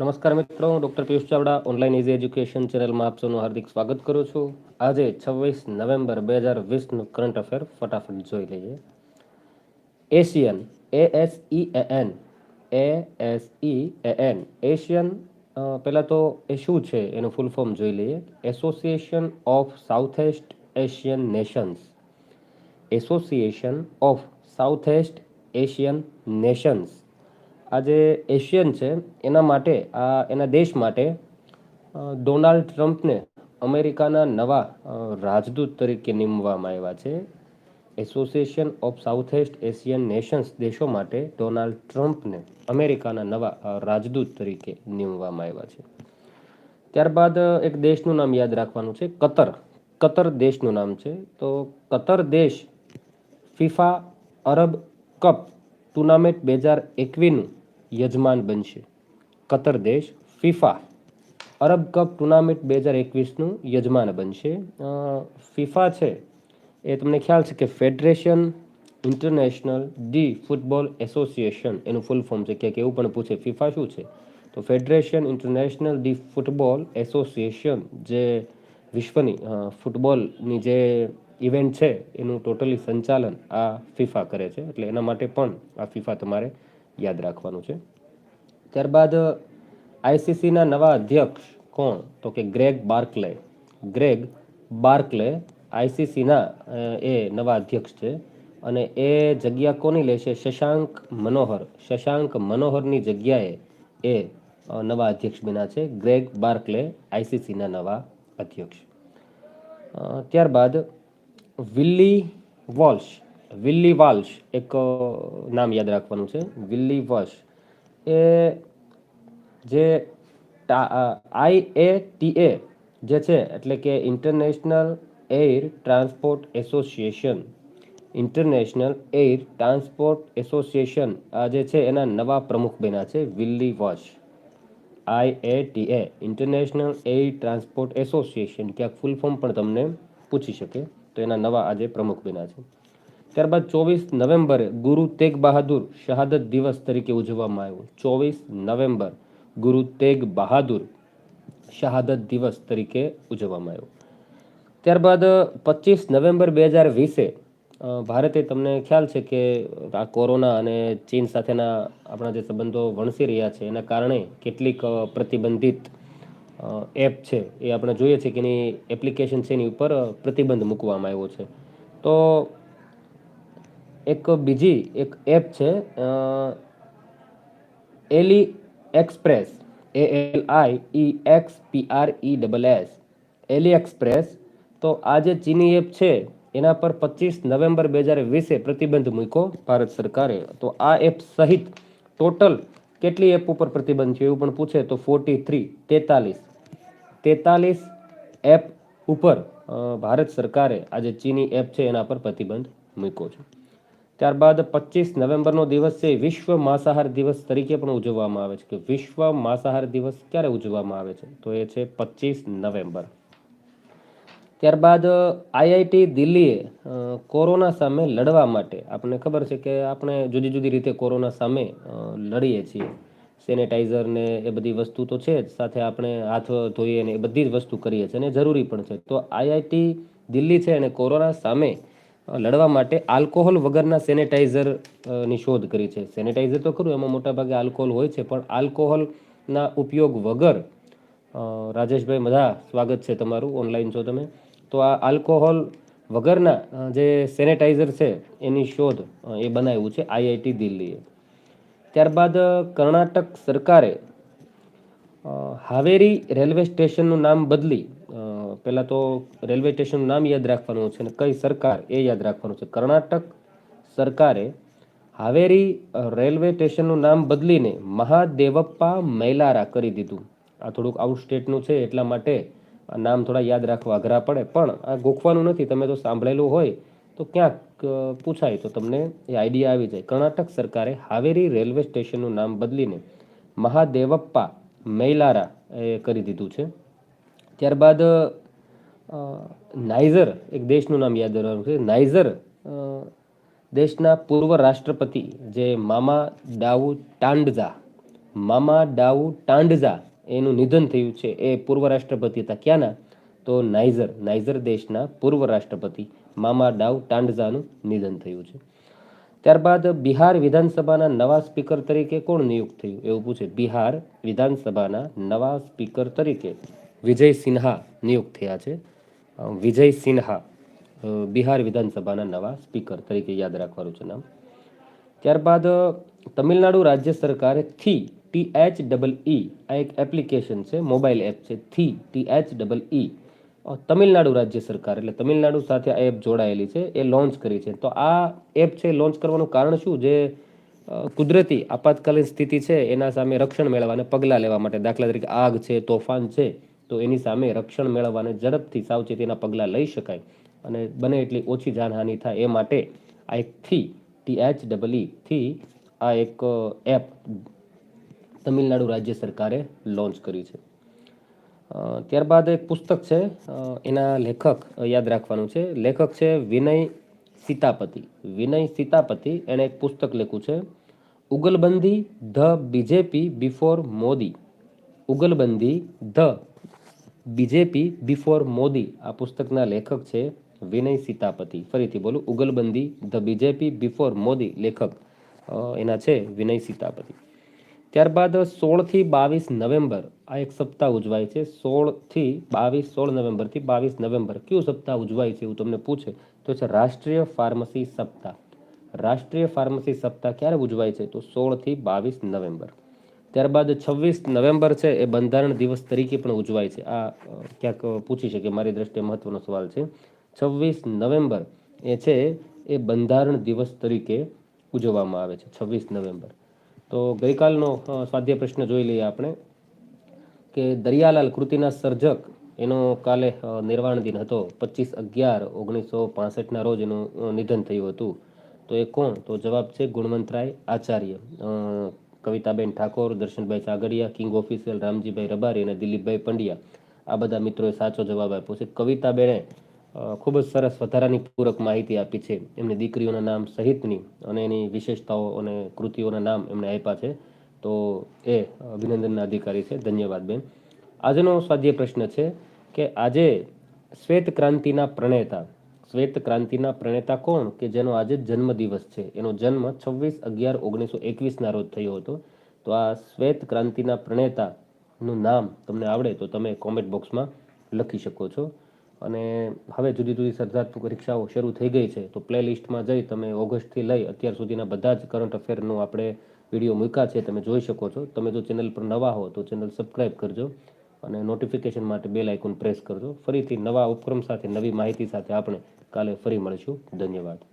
નમસ્કાર મિત્રો, હું doctor Piyush Chavda, online easy education ચેનલમાં આપ સૌનું હાર્દિક સ્વાગત કરું છું. આજે છવ્વીસ નવેમ્બર બે હજાર વીસનું કરંટ અફેર ફટાફટ જોઈ લઈએ. Asian, A S E N, A S E N. Asian પહેલાં તો એ શું છે એનું ફૂલ ફોર્મ જોઈ લઈએ. Association of south east Asian nations association of south east Asian nations આ જે એશિયન છે, એના માટે, આ એના દેશ માટે ડોનાલ્ડ ટ્રમ્પને અમેરિકાના નવા રાજદૂત તરીકે નીમવામાં આવ્યા છે. Association of south east Asian nations દેશો માટે ડોનાલ્ડ ટ્રમ્પને અમેરિકાના નવા રાજદૂત તરીકે નીમવામાં આવ્યા છે. ત્યારબાદ એક દેશનું નામ યાદ રાખવાનું છે, કતર. કતર દેશનું નામ છે. તો કતર દેશ ફિફા અરબ કપ ટુર્નામેન્ટ બે હજાર એકવીસનું યજમાન બનશે. કતર દેશ ફિફા. અરબ કપ ટુર્નામેન્ટ બે હજાર એકવીસનું યજમાન બનશે. ફિફા છે. એ તમને ખ્યાલ છે કે federation, international, de football association, એનું ફૂલ ફોર્મ છે. ક્યાંક એવું પણ પૂછે, ફિફા શું છે? તો federation, international, de football association જે વિશ્વની ફૂટબોલની જે ઇવેન્ટ છે, એનું ટોટલી સંચાલન આ ફિફા કરે છે. એટલે એના માટે પણ આ ફિફા તમારે યાદ રાખવાનું છે. ત્યારબાદ આઈસીસીના નવા અધ્યક્ષ કોણ? તો કે ગ્રેગ બાર્કલે. ગ્રેગ બાર્કલે આઈસીસીના એ નવા અધ્યક્ષ છે. અને એ જગ્યા કોની લેશે? શશાંક મનોહર. શશાંક મનોહરની જગ્યાએ એ નવા અધ્યક્ષ બન્યા છે. ગ્રેગ બાર્કલે આઈસીસીના નવા અધ્યક્ષ. ત્યારબાદ વિલ્લી વોલ્શ. વિલ્લી વાલ્શ એક નામ યાદ રાખવાનું છે. વિલ્લી વશ એ જે આઈ એ ટી એ જે છે, એટલે કે international air transport association international air transport association આ જે છે, એના નવા પ્રમુખ બન્યા છે Willie Walsh I A T A international air transport association ક્યાંક ફૂલ ફોર્મ પણ તમને પૂછી શકે. તો એના નવા આજે પ્રમુખ બન્યા છે. ત્યારબાદ ચોવીસ નવેમ્બરે ગુરુ તેગ બહાદુર શહાદત દિવસ તરીકે ઉજવવામાં આવ્યો. ચોવીસ નવેમ્બર ગુરુ તેગ બહાદુર શહાદત દિવસ તરીકે ઉજવવામાં આવ્યો. ત્યારબાદ પચીસ નવેમ્બર બે હજાર વીસે ભારતે તમને ખ્યાલ છે કે આ કોરોના અને ચીન સાથેના આપણા જે સંબંધો વણસી રહ્યા છે, એના કારણે કેટલીક પ્રતિબંધિત એપ છે એ આપણે જોઈએ છીએ કે એની એપ્લિકેશન છે એની ઉપર પ્રતિબંધ મૂકવામાં આવ્યો છે. તો એક બીજી એક એપ છે AliExpress A L I E X P R E double S AliExpress તો આ જે ચીની એપ છે, એના પર પચીસ નવેમ્બર બે હજાર વીસે પ્રતિબંધ મૂક્યો ભારત સરકારે. તો આ એપ સહિત ટોટલ કેટલી એપ ઉપર પ્રતિબંધ છે એવું પણ પૂછે તો ફોર્ટી થ્રી, તેતાલીસ. તેતાલીસ એપ ઉપર ભારત સરકારે આજે ચીની એપ છે, એના પર પ્રતિબંધ મૂક્યો છે. ત્યારબાદ પચીસ નવેમ્બરનો દિવસ છે, વિશ્વ માંસાહાર દિવસ તરીકે પણ ઉજવવામાં આવે છે. કે વિશ્વ માંસાહાર દિવસ ક્યારે ઉજવવામાં આવે છે? તો એ છે પચીસ નવેમ્બર. ત્યારબાદ આઈઆઈટી દિલ્હીએ કોરોના સામે લડવા માટે આપણને ખબર છે કે આપણે જુદી જુદી રીતે કોરોના સામે લડીએ છીએ. સેનેટાઈઝર ને એ બધી વસ્તુ તો છે જ, સાથે આપણે હાથ ધોઈએ ને એ બધી જ વસ્તુ કરીએ છીએ અને જરૂરી પણ છે. તો આઈઆઈટી દિલ્હી છે અને કોરોના સામે લડવા માટે આલ્કોહોલ વગરના સેનેટાઈઝરની શોધ કરી છે. સેનેટાઈઝર તો ખરું, એમાં મોટાભાગે આલ્કોહોલ હોય છે, પણ આલ્કોહોલના ઉપયોગ વગર રાજેશભાઈ બધા સ્વાગત છે તમારું ઓનલાઈન છો તમે. તો આ આલ્કોહોલ વગરના જે સેનેટાઈઝર છે, એની શોધ એ બનાવ્યું છે આઈઆઈટી દિલ્હીએ. ત્યારબાદ કર્ણાટક સરકારે હાવેરી રેલવે સ્ટેશનનું નામ બદલી પહેલાં તો રેલવે સ્ટેશનનું નામ યાદ રાખવાનું છે અને કઈ સરકાર એ યાદ રાખવાનું છે. કર્ણાટક સરકારે હાવેરી રેલવે સ્ટેશનનું નામ બદલીને મહાદેવપ્પા મૈલારા કરી દીધું. આ થોડુંક આઉટ સ્ટેટનું છે એટલા માટે આ નામ થોડા યાદ રાખવા અઘરા પડે. પણ આ ગોખવાનું નથી, તમે તો સાંભળેલું હોય તો ક્યાંક પૂછાય તો તમને એ આઈડિયા આવી જાય. કર્ણાટક સરકારે હાવેરી રેલવે સ્ટેશનનું નામ બદલીને મહાદેવપ્પા મૈલારા એ કરી દીધું છે. ત્યારબાદ નાઇઝર એક દેશનું નામ યાદ રાખવાનું છે નાઇઝર દેશના પૂર્વ રાષ્ટ્રપતિ જે મામા ડાઉ ટાંડઝા, મામા ડાઉ ટાંડઝા એનું નિધન થયું છે, એ પૂર્વ રાષ્ટ્રપતિ હતા. ક્યાંના? તો નાઇઝર નાઇઝર દેશના પૂર્વ રાષ્ટ્રપતિ મામા ડાઉ ટાંડઝાનું નિધન થયું છે. ત્યારબાદ બિહાર વિધાનસભાના નવા સ્પીકર તરીકે કોણ નિયુક્ત થયું? એવું પૂછે. બિહાર વિધાનસભાના નવા સ્પીકર તરીકે વિજય સિન્હા નિયુક્ત થયા છે. વિજય સિન્હા બિહાર વિધાનસભાના નવા સ્પીકર તરીકે યાદ રાખવાનું છે નામ. ત્યારબાદ તમિલનાડુ રાજ્ય સરકારે થી ટી એચ ડબલ ઈ, આ એક એપ્લિકેશન છે, મોબાઈલ એપ છે, thee T H double E. Tamil Nadu રાજ્ય સરકાર, એટલે તમિલનાડુ સાથે આ એપ જોડાયેલી છે, એ લોન્ચ કરી છે. તો આ એપ છે લોન્ચ કરવાનું કારણ શું? જે કુદરતી આપાતકાલીન સ્થિતિ છે, એના સામે રક્ષણ મેળવવાને પગલાં લેવા માટે દાખલા તરીકે આગ છે, તોફાન છે તો એની સામે રક્ષણ મેળવવાને ઝડપથી સાવચેતીના પગલાં લઈ શકાય અને બને એટલી ઓછી જાનહાનિ થાય એ માટે આ એક થી ટી એચ ડબલથી આ એક એપ તમિલનાડુ રાજ્ય સરકારે લોન્ચ કરી છે. ત્યારબાદ એક પુસ્તક છે એના લેખક યાદ રાખવાનું છે, લેખક છે વિનય સીતાપતિ. વિનય સીતાપતિ એણે એક પુસ્તક લખ્યું છે, Jugalbandi the BJP before Modi. Jugalbandi the BJP before Modi, આ પુસ્તકના લેખક છે વિનય સીતાપતિ. ફરીથી બોલું Jugalbandi the BJP before Modi, લેખક એના છે વિનય સીતાપતિ. ત્યારબાદ સોળથી બાવીસ નવેમ્બર, આ એક સપ્તાહ ઉજવાય છે, સોળથી બાવીસ, સોળ નવેમ્બરથી બાવીસ નવેમ્બર. કયું સપ્તાહ ઉજવાય છે એવું તમને પૂછે, તો છે રાષ્ટ્રીય ફાર્મસી સપ્તાહ. રાષ્ટ્રીય ફાર્મસી સપ્તાહ ક્યારે ઉજવાય છે? તો સોળથી બાવીસ નવેમ્બર. ત્યારબાદ છવ્વીસ નવેમ્બર છે, એ બંધારણ દિવસ તરીકે પણ ઉજવાય છે. આ ક્યાંક પૂછી શકે, મારી દ્રષ્ટિએ મહત્વનો સવાલ છે. છવ્વીસ નવેમ્બર એ છે, એ બંધારણ દિવસ તરીકે ઉજવવામાં આવે છે, છવ્વીસ નવેમ્બર. તો ગઈકાલનો સ્વાધ્ય પ્રશ્ન જોઈ લઈએ આપણે કે દરિયાલાલ કૃતિના સર્જક, એનો કાલે નિર્વાણ દિન હતો. પચીસ અગિયાર ઓગણીસો પાસઠના રોજ એનું નિધન થયું હતું. તો એ કોણ? તો જવાબ છે ગુણવંતરાય આચાર્ય. કવિતાબેન ઠાકોર, દર્શનભાઈ સાગરિયા કિંગ ઓફિસિયલ રામજીભાઈ રબારી અને દિલીપભાઈ પંડ્યા. આ બધા મિત્રોએ સાચો જવાબ આપ્યો છે. કવિતાબેને ખૂબ જ સરસ વધારાની પૂરક માહિતી આપી છે. એમની દીકરીઓના નામ સહિતની અને એની વિશેષતાઓ અને કૃતિઓના નામ એમણે આપ્યા છે. તો એ અભિનંદનના અધિકારી છે. ધન્યવાદ બેન. આજનો સ્વાધ્યાય પ્રશ્ન છે કે આજે શ્વેત ક્રાંતિના પ્રણેતા શ્વેત ક્રાંતિના પ્રણેતા કોણ કે જેનો આજે જન્મદિવસ છે? એનો જન્મ છવ્વીસ અગિયાર ઓગણીસો એકવીસના રોજ થયો હતો. તો આ શ્વેત ક્રાંતિના પ્રણેતાનું નામ તમને આવડે તો તમે કોમેન્ટ બોક્સમાં લખી શકો છો. અને હવે જુદી જુદી સ્પર્ધાત્મક પરીક્ષાઓ શરૂ થઈ ગઈ છે. તો પ્લે લિસ્ટમાં જઈ તમે ઓગસ્ટથી લઈ અત્યાર સુધીના બધા જ કરંટ અફેરનું આપણે વીડિયો મૂક્યા છે. તમે જોઈ શકો છો. તમે જો ચેનલ પર નવા હો તો ચેનલ સબસ્ક્રાઇબ કરજો અને નોટિફિકેશન માટે બેલ આઇકોન પ્રેસ કરજો. ફરીથી નવા ઉપક્રમ સાથે, નવી માહિતી સાથે આપણે કાલે ફરી મળીશું. ધન્યવાદ.